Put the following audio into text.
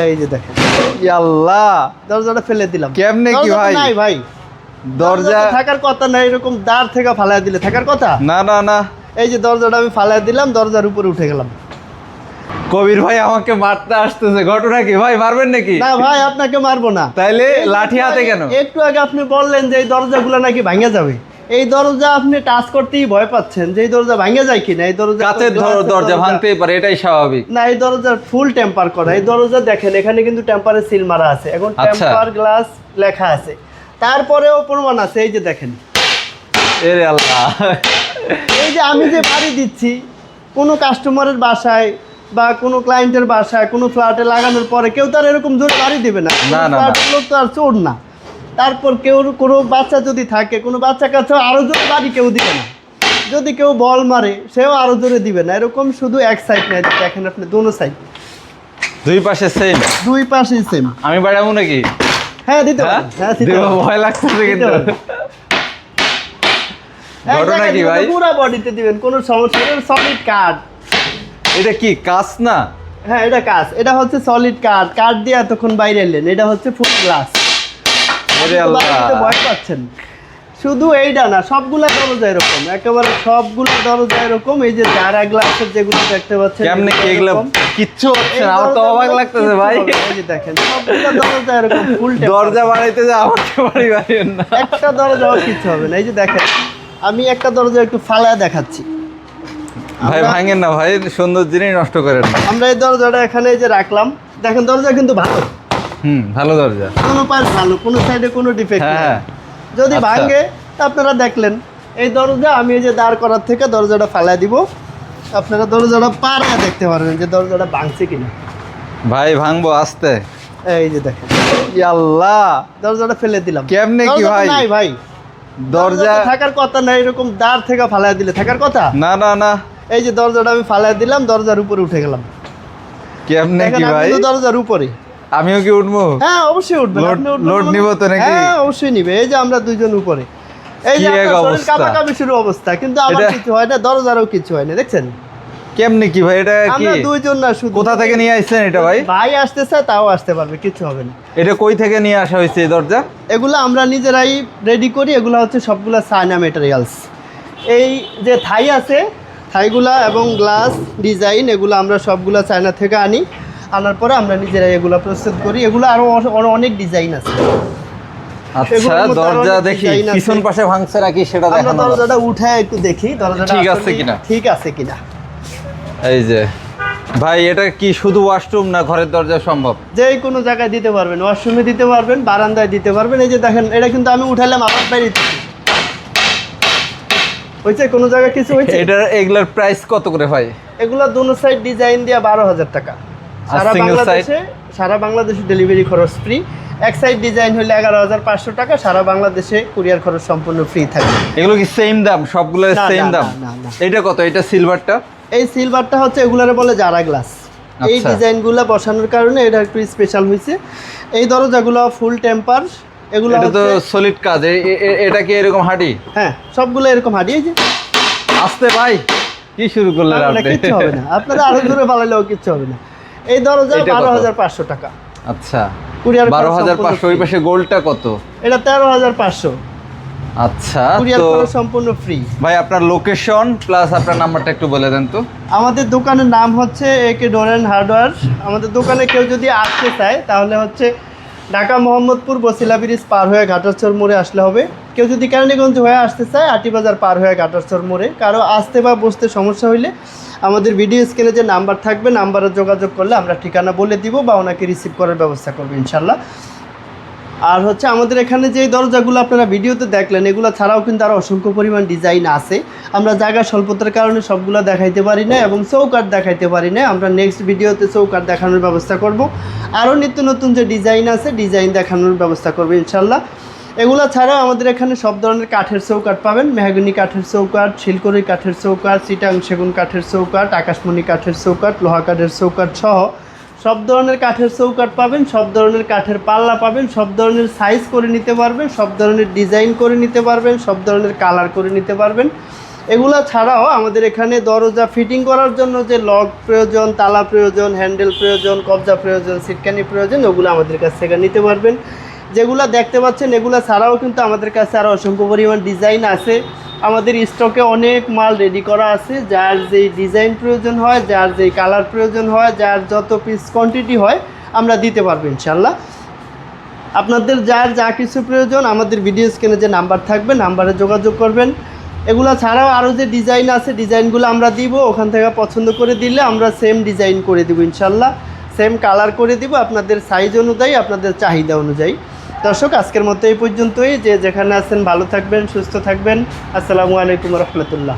এই যে দেখেন। আল্লাহ দরজাটা ফেলে দিলাম। কেমনে কি ভাই? নাই ভাই। দরজা থাকার কথা না এরকম দাঁড় থেকে দিলে থাকার কথা? না না না। এই যে দরজাটা আমি ফালাই দিলাম দরজার উপরে উঠে গেলাম। কবির ভাই আমাকে মারতে আসতেছে। ঘটনা কি? ভাই মারবেন নাকি? না ভাই আপনাকে মারবো না। তাইলে লাঠি হাতে কেন? একটু আগে আপনি বললেন যে এই দরজাগুলো নাকি ভাঙে যাবে। এই দরজা আপনি টাচ করতেই ভয় পাচ্ছেন যে এই দরজা ভাঙে যায় কিনা এই দরজা কাঁচের দরজা ভাঙতেই পারে এটাই স্বাভাবিক। না এই দরজার ফুল টেম্পার করা। এই দরজা দেখেন এখানে কিন্তু টেম্পারের সিল মারা আছে। এখন আচ্ছা। টেম্পার গ্লাস লেখা আছে। তারপরেও প্রমাণ আছে এই যে দেখেন। এরে আল্লাহ। এই যে আমি যে বাড়ি দিচ্ছি কোনো কাস্টমারের বাসায় বা কোনো ক্লায়েন্টের বাসায় কোনো ফ্ল্যাটে লাগানোর পরে কেউ তার এরকম জোর বাড়ি দেবে না। ফ্ল্যাটের লোক তো আর চোর না। তারপর কেউ কোনো বাচ্চা যদি থাকে কোনো বাচ্চা কাছে আরও জোরে বাড়ি কেউ দিবে না। যদি কেউ বল মারে সেও আরও জোরে দিবে না। এরকম শুধু এক সাইড নাই দেখেন আপনি দোনো সাইড দুই পাশে সেম দুই পাশে সেম আমি বাড়াবো নাকি? হ্যাঁ দিতে হ্যাঁ? হ্যাঁ দিতে ভয় লাগতেছে কিন্তু। ঘটনা কি ভাই? পুরো বডিতে দিবেন কোনো সমস্যা নেই। সলিড কার্ড এটা কি কাজ না? হ্যাঁ এটা কাজ এটা হচ্ছে সলিড কার্ড কার্ড দিয়ে এতক্ষণ বাইরে এলেন। এটা হচ্ছে ফুল গ্লাস ভয় পাচ্ছেন। শুধু এইটা না সবগুলা দরজা এরকম। একেবারে সবগুলো দরজা এরকম। এই যে যারা গ্লাসের যেগুলো দেখতে পাচ্ছেন কেমনে কি এগুলো কিচ্ছু হচ্ছে না আমার তো অবাক লাগতেছে ভাই। কিচ্ছু এই যে দেখেন সবগুলো দরজা এরকম ফুল দরজা বাড়াইতে যে আমাকে বাড়ি বাড়িয়েন না। একটা দরজাও কিছু হবে না। এই যে দেখেন আমি একটা দরজা একটু ফালায় দেখাচ্ছি। ভাই ভাঙেন না ভাই সুন্দর জিনিস নষ্ট করেন না। আমরা এই দরজাটা এখানে এই যে রাখলাম। দেখেন দরজা কিন্তু ভালো। হুম ভালো দরজা। কোনো পাশ ভালো কোনো সাইডে কোনো ডিফেক্ট হ্যাঁ যদি আচ্ছা। ভাঙে তা আপনারা দেখলেন এই দরজা আমি এই যে দাঁড় করার থেকে দরজাটা ফালাই দিব। আপনারা দরজাটা পাড়ায় দেখতে পারবেন যে দরজাটা ভাঙছে কিনা। ভাই ভাঙবো আস্তে। এই যে দেখেন। আল্লাহ দরজাটা ফেলে দিলাম। কেমনে কি ভাই? নাই ভাই। দরজা থাকার কথা না এরকম দাঁড় থেকে ফালাই দিলে। থাকার কথা? না না না। এই যে দরজাটা আমি ফালাই দিলাম দরজার উপরে উঠে গেলাম। কেমনে কি ভাই? দরজার উপরে। আমিও কি উঠবো? হ্যাঁ অবশ্যই উঠবে লোড- মানে- নিব তো নাকি? হ্যাঁ অবশ্যই নিবে। এই যে আমরা দুইজন উপরে। এই যে কাঁপাকাঁপি শুরু অবস্থা কিন্তু আমার কিছু হয় না দরজারও কিছু হয় না দেখছেন? কেমনে কি ভাই? এটা কি? আমরা দুইজন না শুধু কোথা থেকে নিয়ে আসছেন এটা ভাই? ভাই আসতেছে তাও আসতে পারবে কিছু হবে না। এটা কই থেকে নিয়ে আসা হয়েছে এই দরজা? এগুলো আমরা নিজেরাই রেডি করি এগুলো হচ্ছে সবগুলো চায়না মেটেরিয়ালস এই যে থাই আছে থাইগুলা এবং গ্লাস ডিজাইন এগুলো আমরা সবগুলো চায়না থেকে আনি। আনার পরে আমরা নিজেরা এগুলো প্রস্তুত করি। এগুলো আরও অনেক ডিজাইন আছে। আচ্ছা দরজা দেখি। পিছন পাশে ভাঙছে নাকি সেটা আমরা দেখানো দরজাটা উঠায় একটু দেখি দরজাটা ঠিক আছে কিনা। ঠিক আছে কিনা। এই যে ভাই এটা কি শুধু ওয়াশরুম না ঘরের দরজা সম্ভব? যে কোনো জায়গায় দিতে পারবেন ওয়াশরুমে দিতে পারবেন বারান্দায় দিতে পারবেন। এই যে দেখেন এটা কিন্তু আমি উঠালাম আবার বাইরে হয়েছে? কোনো জায়গায় কিছু হয়েছে? এটার এগুলার প্রাইস কত করে ভাই? এগুলো দোনো সাইড ডিজাইন দিয়ে বারো হাজার টাকা। সারা বাংলাদেশে সারা বাংলাদেশে ডেলিভারি খরচ ফ্রি এক সাইড ডিজাইন হলে এগারো হাজার পাঁচশো টাকা সারা বাংলাদেশে কুরিয়ার খরচ সম্পূর্ণ ফ্রি থাকে এগুলো কি সেম দাম? সবগুলোর না, সেম দাম। এটা কত? এটা সিলভারটা এই সিলভারটা হচ্ছে এগুলারে বলে জারা গ্লাস এই আচ্ছা। ডিজাইনগুলো বসানোর কারণে এটা একটু স্পেশাল হয়েছে এই দরজাগুলো ফুল টেম্পার এগুলো এটা তো সলিড কাজ। এটা কি এরকম হাঁটি হ্যাঁ সবগুলো এরকম হাঁটি এই যে। আসতে ভাই কি শুরু করলেন না, না, আপনি? কিচ্ছু হবে না। আপনারা আরও দূরে পালালেও কিচ্ছু হবে না। এই দরজা? বারো হাজার পাঁচশো টাকা। আচ্ছা। কুরিয়ার বারো হাজার পাঁচশো ওই পাশে গোলটা কত? এটা তেরো হাজার পাঁচশো। আচ্ছা কুরিয়ার তো সম্পূর্ণ ফ্রি ভাই আপনার লোকেশন প্লাস আপনার নাম্বারটা একটু বলে দেন তো। আমাদের দোকানের নাম হচ্ছে একে ডোর অ্যান্ড হার্ডওয়্যার আমাদের দোকানে কেউ যদি আসতে চায় তাহলে হচ্ছে ঢাকা মোহাম্মদপুর বসিলা ব্রিজ পার হয়ে ঘাটারচর মোড়ে আসলে হবে। কেউ যদি কেরানীগঞ্জ হয়ে আসতে চায় আটিবাজার পার হয়ে ঘাটারচর মোড়ে। কারও আসতে বা বসতে সমস্যা হইলে আমাদের ভিডিও স্ক্রিনে যে নাম্বার থাকবে, নাম্বারে যোগাযোগ করলে আমরা ঠিকানা বলে দিব বা ওনাকে রিসিভ করার ব্যবস্থা করব ইনশাল্লাহ। আর হচ্ছে আমাদের এখানে যে দরজাগুলো আপনারা ভিডিওতে দেখলেন, এগুলো ছাড়াও কিন্তু আরও অসংখ্য পরিমাণ ডিজাইন আছে। আমরা জায়গা স্বল্পতার কারণে সবগুলো দেখাইতে পারি না এবং চৌকাট দেখাইতে পারি না আমরা নেক্সট ভিডিওতে চৌকাট দেখানোর ব্যবস্থা করব। আরও নিত্য নতুন যে ডিজাইন আছে, ডিজাইন দেখানোর ব্যবস্থা করব ইনশাল্লাহ। এগুলো ছাড়াও আমাদের এখানে সব ধরনের কাঠের চৌকাট পাবেন। মেহাগুনি কাঠের চৌকাট শিলকরি কাঠের চৌকাট চিটাং সেগুন কাঠের চৌকাট আকাশমণি কাঠের চৌকাট লোহা কাঠের চৌকাট সহ সব ধরনের কাঠের চৌকাট পাবেন, সব ধরনের কাঠের পাল্লা পাবেন, সব ধরনের সাইজ করে নিতে পারবেন, সব ধরনের ডিজাইন করে নিতে পারবেন, সব ধরনের কালার করে নিতে পারবেন। এগুলা ছাড়াও আমাদের এখানে দরজা ফিটিং করার জন্য যে লক প্রয়োজন, তালা প্রয়োজন হ্যান্ডেল প্রয়োজন, কবজা প্রয়োজন সিটকানি প্রয়োজন, ওগুলো আমাদের কাছ থেকে নিতে পারবেন। যেগুলো দেখতে পাচ্ছেন, এগুলো ছাড়াও কিন্তু আমাদের কাছে আরও অসংখ্য পরিমাণ ডিজাইন আছে। আমাদের স্টকে অনেক মাল রেডি করা আছে, যার যেই ডিজাইন প্রয়োজন হয়, যার যেই কালার প্রয়োজন হয়, যার যত পিস কোয়ান্টিটি হয়, আমরা দিতে পারব ইনশাল্লাহ আপনাদের যার যা কিছু প্রয়োজন, আমাদের ভিডিও স্ক্রিনে যে নাম্বার থাকবে নাম্বারে যোগাযোগ করবেন। এগুলো ছাড়াও আরও যে ডিজাইন আছে ডিজাইনগুলো আমরা দিব, ওখান থেকে পছন্দ করে দিলে আমরা সেম ডিজাইন করে দেবো ইনশাল্লাহ সেম কালার করে দিব, আপনাদের সাইজ অনুযায়ী, আপনাদের চাহিদা অনুযায়ী। দর্শক, আজকের মতো এই পর্যন্তই। যে যেখানে আছেন, ভালো থাকবেন, সুস্থ থাকবেন। আসসালামু আলাইকুম রহমতুল্লাহ।